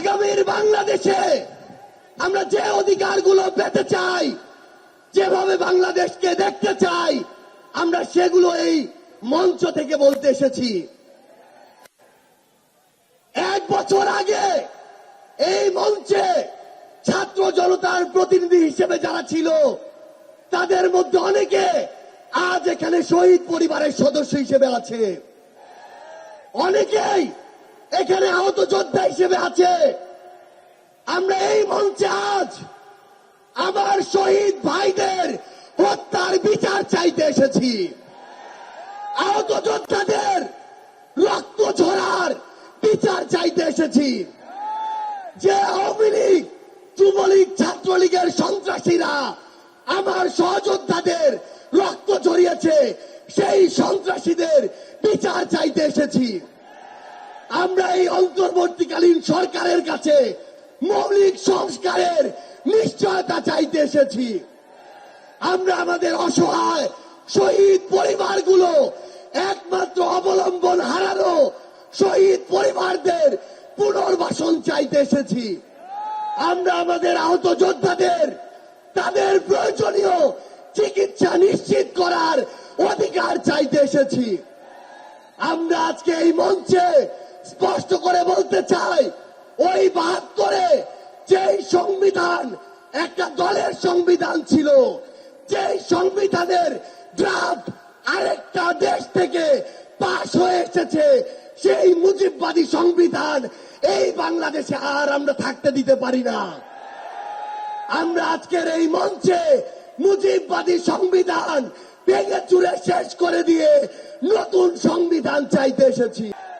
আগামীর বাংলাদেশে আমরা যে অধিকারগুলো পেতে চাই, যেভাবে বাংলাদেশকে দেখতে চাই, আমরা সেগুলো এই মঞ্চ থেকে বলতে এসেছি। এক বছর আগে এই মঞ্চে ছাত্র জনতার প্রতিনিধি হিসেবে যারা ছিল, তাদের মধ্যে অনেকে আজ এখানে শহীদ পরিবারের সদস্য হিসেবে আছে। অনেকেই এখানে আহত যোদ্ধা হিসেবে আছে। আমরা এই মঞ্চে আজ আমার শহীদ ভাইদের হত্যার বিচার চাইতে এসেছি। আহত যোদ্ধাদের রক্ত ঝরার বিচার চাইতে এসেছি। যে আওয়ামী লীগ, যুবলীগ, ছাত্রলীগের সন্ত্রাসীরা আমার সহযোদ্ধাদের রক্ত ঝরিয়েছে, সেই সন্ত্রাসীদের বিচার চাইতে এসেছি। আমরা এই অন্তর্বর্তীকালীন সরকারের কাছে মৌলিক সংস্কারের নিশ্চয়তা চাইতে এসেছি। আমরা আমাদের অসহায় শহীদ পরিবারগুলো একমাত্র অবলম্বন হারানো শহীদ পরিবারদের পুনর্বাসন চাইতে এসেছি। আমরা আমাদের আহত যোদ্ধাদের, তাদের প্রয়োজনীয় চিকিৎসা নিশ্চিত করার অধিকার চাইতে এসেছি। আমরা আজকে এই মঞ্চে স্পষ্ট করে বলতে চাই, ওই বাহাত্তরে যেই সংবিধান একটা দলের সংবিধান ছিল, যেই সংবিধানের ড্রাফট আরেকটা দেশ থেকে পাশ হয়ে এসেছে, সেই মুজিববাদী সংবিধান এই বাংলাদেশে আর আমরা থাকতে দিতে পারি না। আমরা আজকের এই মঞ্চে মুজিববাদী সংবিধান ভেঙে চুরে শেষ করে দিয়ে নতুন সংবিধান চাইতে এসেছি।